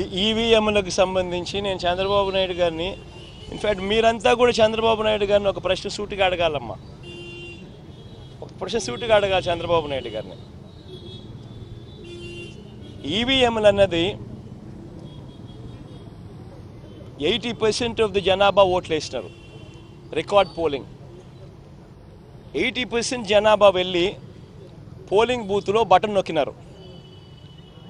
ఈ ఈవీఎంలకు సంబంధించి నేను చంద్రబాబు నాయుడు గారిని ఇన్ఫ్యాక్ట్ మీరంతా కూడా చంద్రబాబు నాయుడు గారిని ఒక ప్రశ్న సూటిగా అడగాలమ్మా. ఒక ప్రశ్న సూటిగా అడగాలి చంద్రబాబు నాయుడు గారిని. ఈవీఎంలు అన్నది ఎయిటీ పర్సెంట్ ఆఫ్ ది జనాభా ఓట్లు వేసినారు రికార్డ్ పోలింగ్. ఎయిటీ పర్సెంట్ జనాభా వెళ్ళి పోలింగ్ బూత్లో బటన్ నొక్కినారు.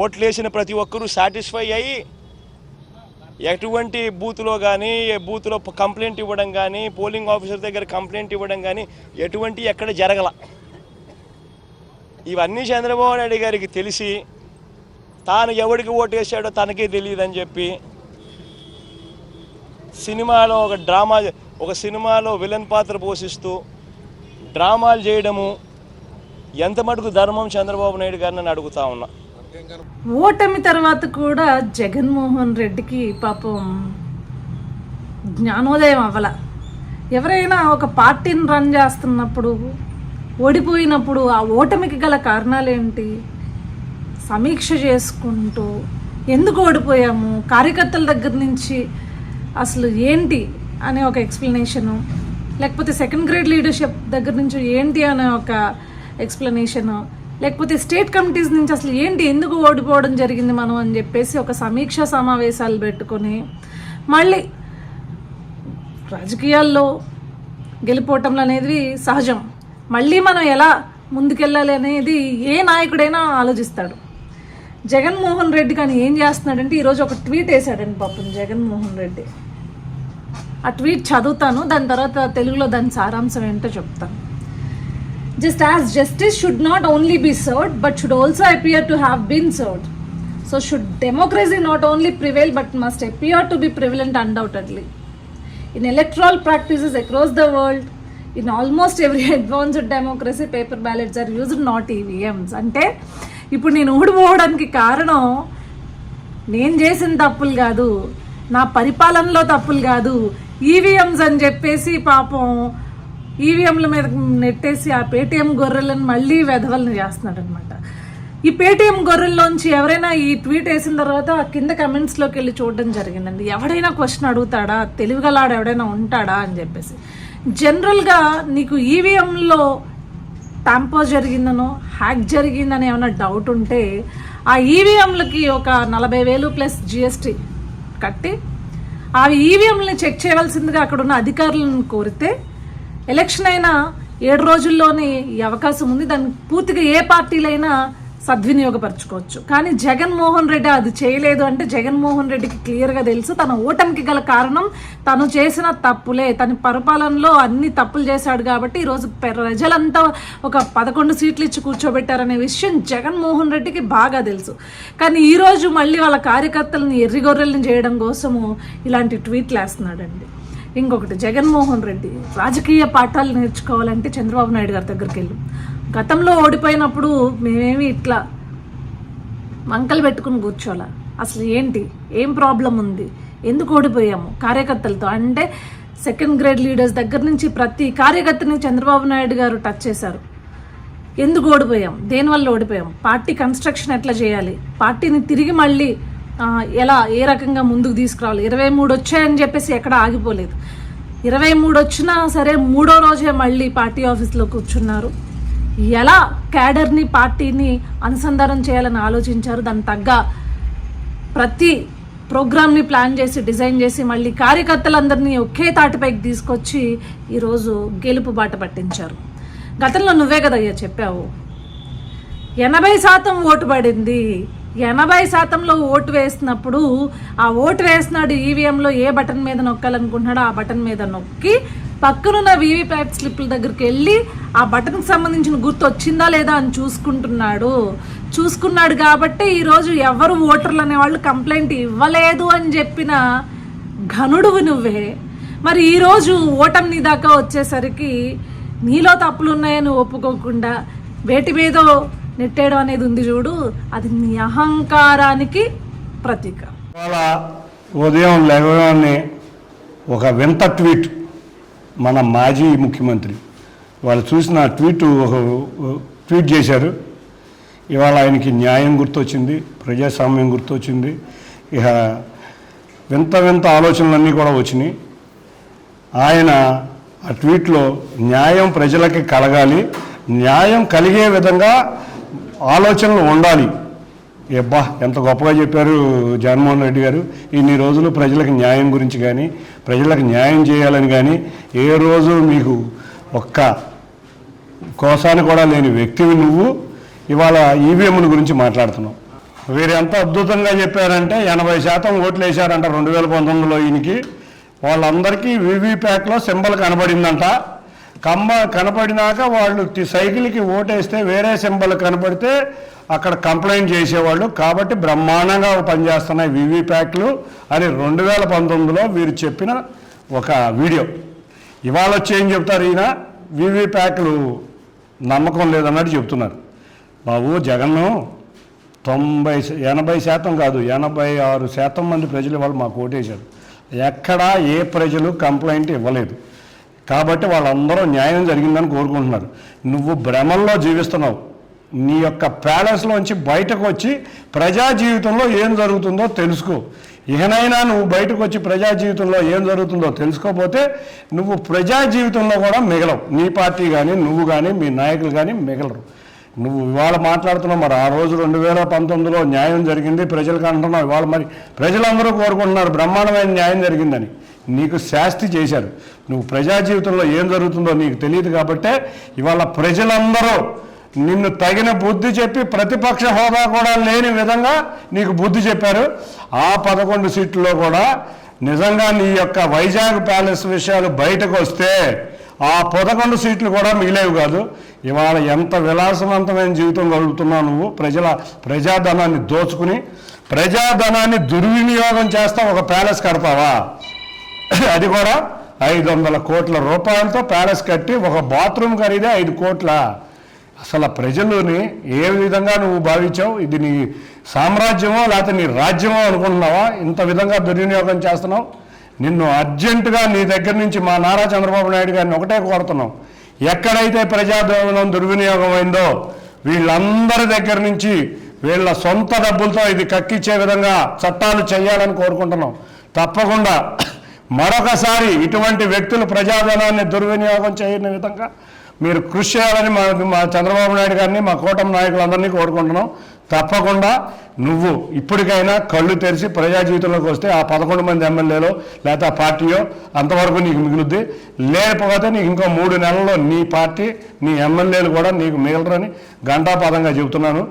ఓట్లేసిన ప్రతి ఒక్కరూ సాటిస్ఫై అయ్యి ఎటువంటి బూత్లో కానీ బూత్లో కంప్లైంట్ ఇవ్వడం కానీ పోలింగ్ ఆఫీసర్ దగ్గర కంప్లైంట్ ఇవ్వడం కానీ ఎటువంటి ఎక్కడ జరగల. ఇవన్నీ చంద్రబాబు నాయుడు గారికి తెలిసి తాను ఎవడికి వేసాడో తనకే తెలియదని చెప్పి సినిమాలో ఒక డ్రామా ఒక సినిమాలో విలన్ పాత్ర పోషిస్తూ డ్రామాలు చేయడము ఎంత మటుకు ధర్మం చంద్రబాబు నాయుడు గారిని అడుగుతా ఉన్నా. ఓటమి తర్వాత కూడా జగన్మోహన్ రెడ్డికి పాపం జ్ఞానోదయం అవ్వల. ఎవరైనా ఒక పార్టీని రన్ చేస్తున్నప్పుడు ఓడిపోయినప్పుడు ఆ ఓటమికి గల కారణాలేంటి? సమీక్ష చేసుకుంటూ ఎందుకు ఓడిపోయాము? కార్యకర్తల దగ్గర నుంచి అసలు ఏంటి అనే ఒక ఎక్స్ప్లెనేషను లేకపోతే సెకండ్ గ్రేడ్ లీడర్షిప్ దగ్గర నుంచి ఏంటి అనే ఒక ఎక్స్ప్లెనేషను లేకపోతే స్టేట్ కమిటీస్ నుంచి అసలు ఏంటి ఎందుకు ఓడిపోవడం జరిగింది మనం అని చెప్పేసి ఒక సమీక్ష సమావేశాలు పెట్టుకొని మళ్ళీ రాజకీయాల్లో గెలిపోవటం అనేది సహజం. మళ్ళీ మనం ఎలా ముందుకెళ్ళాలి అనేది ఏ నాయకుడైనా ఆలోచిస్తాడు. జగన్మోహన్ రెడ్డి కానీ ఏం చేస్తున్నాడంటే ఈరోజు ఒక ట్వీట్ వేశాడండి పాపం జగన్మోహన్ రెడ్డి. ఆ ట్వీట్ చదువుతాను దాని తర్వాత తెలుగులో దాని సారాంశం ఏంటో చెప్తాను. Just as justice should not only be served but should also appear to have been served so should democracy not only prevail but must appear to be prevalent undoubtedly in electoral practices across the world in almost every advanced democracy paper ballots are used not EVMs అంటే ఇప్పుడు నేను ఊడిపోవడానికి కారణం నేను చేసిన తప్పులు కాదు నా పరిపాలనలో తప్పులు కాదు ఈవీఎమ్స్ అని చెప్పేసి పాపం ఈవీఎంల మీద నెట్టేసి ఆ పేటీఎం గొర్రెలను మళ్ళీ వెధవలను చేస్తున్నాడు అనమాట ఈ పేటీఎం గొర్రెల్లోంచి ఎవరైనా ఈ ట్వీట్ వేసిన తర్వాత ఆ కింద కమెంట్స్లోకి వెళ్ళి చూడడం జరిగిందండి. ఎవడైనా క్వశ్చన్ అడుగుతాడా? తెలివిగలాడు ఎవడైనా ఉంటాడా అని చెప్పేసి. జనరల్గా నీకు ఈవీఎంలో టాంపో జరిగిందనో హ్యాక్ జరిగిందని ఏమైనా డౌట్ ఉంటే ఆ ఈవీఎంలకి ఒక నలభై వేలు ప్లస్ జిఎస్టీ కట్టి ఆ ఈవీఎంలని చెక్ చేయవలసిందిగా అక్కడ ఉన్న అధికారులను కోరితే ఎలక్షన్ అయినా ఏడు రోజుల్లోనే ఈ అవకాశం ఉంది. దాన్ని పూర్తిగా ఏ పార్టీలైనా సద్వినియోగపరచుకోవచ్చు. కానీ జగన్మోహన్ రెడ్డి అది చేయలేదు అంటే జగన్మోహన్ రెడ్డికి క్లియర్గా తెలుసు. తన ఓటమికి గల కారణం తను చేసిన తప్పులే. తన పరిపాలనలో అన్ని తప్పులు చేశాడు కాబట్టి ఈరోజు ప్రజలంతా ఒక పదకొండు సీట్లు ఇచ్చి కూర్చోబెట్టారనే విషయం జగన్మోహన్ రెడ్డికి బాగా తెలుసు. కానీ ఈరోజు మళ్ళీ వాళ్ళ కార్యకర్తలను ఎర్రిగొర్రెల్ని చేయడం కోసము ఇలాంటి ట్వీట్లు వేస్తున్నాడండి. ఇంకొకటి జగన్మోహన్ రెడ్డి రాజకీయ పాఠాలు నేర్చుకోవాలంటే చంద్రబాబు నాయుడు గారి దగ్గరికి వెళ్ళు. గతంలో ఓడిపోయినప్పుడు మేమేమి ఇట్లా వంకలు పెట్టుకుని కూర్చోాల అసలు ఏంటి? ఏం ప్రాబ్లం ఉంది? ఎందుకు ఓడిపోయాము? కార్యకర్తలతో. అంటే సెకండ్ గ్రేడ్ లీడర్స్ దగ్గర నుంచి ప్రతి కార్యకర్తని చంద్రబాబు నాయుడు గారు టచ్ చేశారు. ఎందుకు ఓడిపోయాం? దేనివల్ల ఓడిపోయాం? పార్టీ కన్స్ట్రక్షన్ ఎట్లా చేయాలి? పార్టీని తిరిగి మళ్ళీ ఎలా ఏ రకంగా ముందుకు తీసుకురావాలి? ఇరవై మూడు వచ్చాయని చెప్పేసి ఎక్కడ ఆగిపోలేదు. ఇరవై మూడు వచ్చినా సరే మూడో రోజే మళ్ళీ పార్టీ ఆఫీస్లో కూర్చున్నారు. ఎలా క్యాడర్ని పార్టీని అనుసంధానం చేయాలని ఆలోచించారు? దాని తగ్గ ప్రతి ప్రోగ్రామ్ని ప్లాన్ చేసి డిజైన్ చేసి మళ్ళీ కార్యకర్తలందరినీ ఒకే తాటిపైకి తీసుకొచ్చి ఈరోజు గెలుపు బాట పట్టించారు. గతంలో నువ్వే కదయ్యా చెప్పావు. ఎనభై శాతం ఓటు పడింది. ఎనభై శాతంలో ఓటు వేసినప్పుడు ఆ ఓటు వేసినాడు ఈవీఎంలో ఏ బటన్ మీద నొక్కాలనుకుంటున్నాడో ఆ బటన్ మీద నొక్కి పక్కనున్న వీవీప్యాట్ స్లిప్ల దగ్గరికి వెళ్ళి ఆ బటన్కి సంబంధించిన గుర్తు వచ్చిందా లేదా అని చూసుకుంటున్నాడు. చూసుకున్నాడు కాబట్టి ఈరోజు ఎవరు ఓటర్లు అనేవాళ్ళు కంప్లైంట్ ఇవ్వలేదు అని చెప్పిన ఘనుడువు నువ్వే. మరి ఈరోజు ఓటమి దాకా వచ్చేసరికి నీలో తప్పులు ఉన్నాయని ఒప్పుకోకుండా వేటి మీదో నెట్టేయడం అనేది ఉంది చూడు. అది నీ అహంకారానికి ప్రతీక. ఉదయం లేవగానే ఒక వింత ట్వీట్ మన మాజీ ముఖ్యమంత్రి. వాళ్ళు చూసిన ట్వీట్ ఒక ట్వీట్ చేశారు. ఇవాళ ఆయనకి న్యాయం గుర్తొచ్చింది ప్రజాస్వామ్యం గుర్తొచ్చింది. ఇక వింత వింత ఆలోచనలన్నీ కూడా వచ్చినాయి. ఆయన ఆ ట్వీట్లో న్యాయం ప్రజలకి కలగాలి న్యాయం కలిగే విధంగా ఆలోచనలు ఉండాలి. ఎబ్బా ఎంత గొప్పగా చెప్పారు జగన్మోహన్ రెడ్డి గారు. ఇన్ని రోజులు ప్రజలకు న్యాయం గురించి కానీ ప్రజలకు న్యాయం చేయాలని కానీ ఏ రోజు మీకు ఒక్క కోసాన్ని కూడా లేని వ్యక్తివి నువ్వు. ఇవాళ ఈవీఎంల గురించి మాట్లాడుతున్నావు. వీరెంత అద్భుతంగా చెప్పారంటే ఎనభై శాతం ఓట్లు వేశారంట రెండు వేల పంతొమ్మిదిలో ఈయనకి. వాళ్ళందరికీ వీవీప్యాట్లో సింబల్ కనబడిందంట. కమ్మ కనపడినాక వాళ్ళు సైకిల్కి ఓటేస్తే వేరే సింబల్ కనపడితే అక్కడ కంప్లైంట్ చేసేవాళ్ళు. కాబట్టి బ్రహ్మాండంగా పనిచేస్తున్నాయి వీవీప్యాట్లు అని రెండు వేల పంతొమ్మిదిలో వీరు చెప్పిన ఒక వీడియో. ఇవాళ వచ్చి ఏం చెప్తారు ఈయన? వీవీప్యాట్లు నమ్మకం లేదన్నట్టు చెప్తున్నారు. బాబు జగన్ను తొంభై ఎనభై శాతం కాదు ఎనభై ఆరు శాతం మంది ప్రజలు వాళ్ళు మాకు ఓటేశారు. ఎక్కడా ఏ ప్రజలు కంప్లైంట్ ఇవ్వలేదు. కాబట్టి వాళ్ళందరూ న్యాయం జరిగిందని కోరుకుంటున్నారు. నువ్వు భ్రమల్లో జీవిస్తున్నావు. నీ యొక్క ప్యాలెస్లోంచి బయటకు వచ్చి ప్రజా జీవితంలో ఏం జరుగుతుందో తెలుసుకో. ఇకనైనా నువ్వు బయటకు వచ్చి ప్రజా జీవితంలో ఏం జరుగుతుందో తెలుసుకోకపోతే నువ్వు ప్రజా జీవితంలో కూడా మిగలవు. నీ పార్టీ కానీ నువ్వు కానీ మీ నాయకులు కానీ మిగలరు. నువ్వు ఇవాళ మాట్లాడుతున్నావు మరి ఆ రోజు రెండు వేల పంతొమ్మిదిలో న్యాయం జరిగింది ప్రజలకు అంటున్నావు. ఇవాళ మరి ప్రజలందరూ కోరుకుంటున్నారు బ్రహ్మాండమైన న్యాయం జరిగిందని. నీకు శాస్తి చేశారు. నువ్వు ప్రజా జీవితంలో ఏం జరుగుతుందో నీకు తెలియదు కాబట్టే ఇవాళ ప్రజలందరూ నిన్ను తగిన బుద్ధి చెప్పి ప్రతిపక్ష హోదా కూడా లేని విధంగా నీకు బుద్ధి చెప్పారు. ఆ పదకొండు సీట్లలో కూడా నిజంగా నీ యొక్క వైజాగ్ ప్యాలెస్ విషయాలు బయటకు వస్తే ఆ పదకొండు సీట్లు కూడా మిగిలేవి కాదు. ఇవాళ ఎంత విలాసవంతమైన జీవితం గడుపుతున్నావు నువ్వు. ప్రజల ప్రజాధనాన్ని దోచుకుని ప్రజాధనాన్ని దుర్వినియోగం చేస్తా ఒక ప్యాలెస్ కడతావా అది కూడా ఐదు వందల కోట్ల రూపాయలతో ప్యాలెస్ కట్టి ఒక బాత్రూమ్ ఖరీదే ఐదు కోట్ల. అసలు ప్రజలుని ఏ విధంగా నువ్వు భావించావు? ఇది నీ సామ్రాజ్యమో లేకపోతే నీ రాజ్యమో అనుకుంటున్నావా? ఇంత విధంగా దుర్వినియోగం చేస్తున్నావు? నిన్ను అర్జెంటుగా నీ దగ్గర నుంచి మా నారా చంద్రబాబు నాయుడు గారిని ఒకటే కోరుతున్నాం. ఎక్కడైతే ప్రజాధనం దుర్వినియోగం అయిందో వీళ్ళందరి దగ్గర నుంచి వీళ్ళ సొంత డబ్బులతో ఇది కక్కిచ్చే విధంగా చట్టాలు చేయాలని కోరుకుంటున్నాం. తప్పకుండా మరొకసారి ఇటువంటి వ్యక్తులు ప్రజాధనాన్ని దుర్వినియోగం చేయని విధంగా మీరు కృషి చేయాలని మా మా చంద్రబాబు నాయుడు గారిని మా కూటమి నాయకులందరినీ కోరుకుంటున్నాం. తప్పకుండా నువ్వు ఇప్పటికైనా కళ్ళు తెరిచి ప్రజా జీవితంలోకి వస్తే ఆ పదకొండు మంది ఎమ్మెల్యేలో లేకపోతే ఆ పార్టీయో అంతవరకు నీకు మిగులుద్ది. లేకపోతే నీకు ఇంకో మూడు నెలల్లో నీ పార్టీ నీ ఎమ్మెల్యేలు కూడా నీకు మిగలరని గంటాపదంగా చెబుతున్నాను.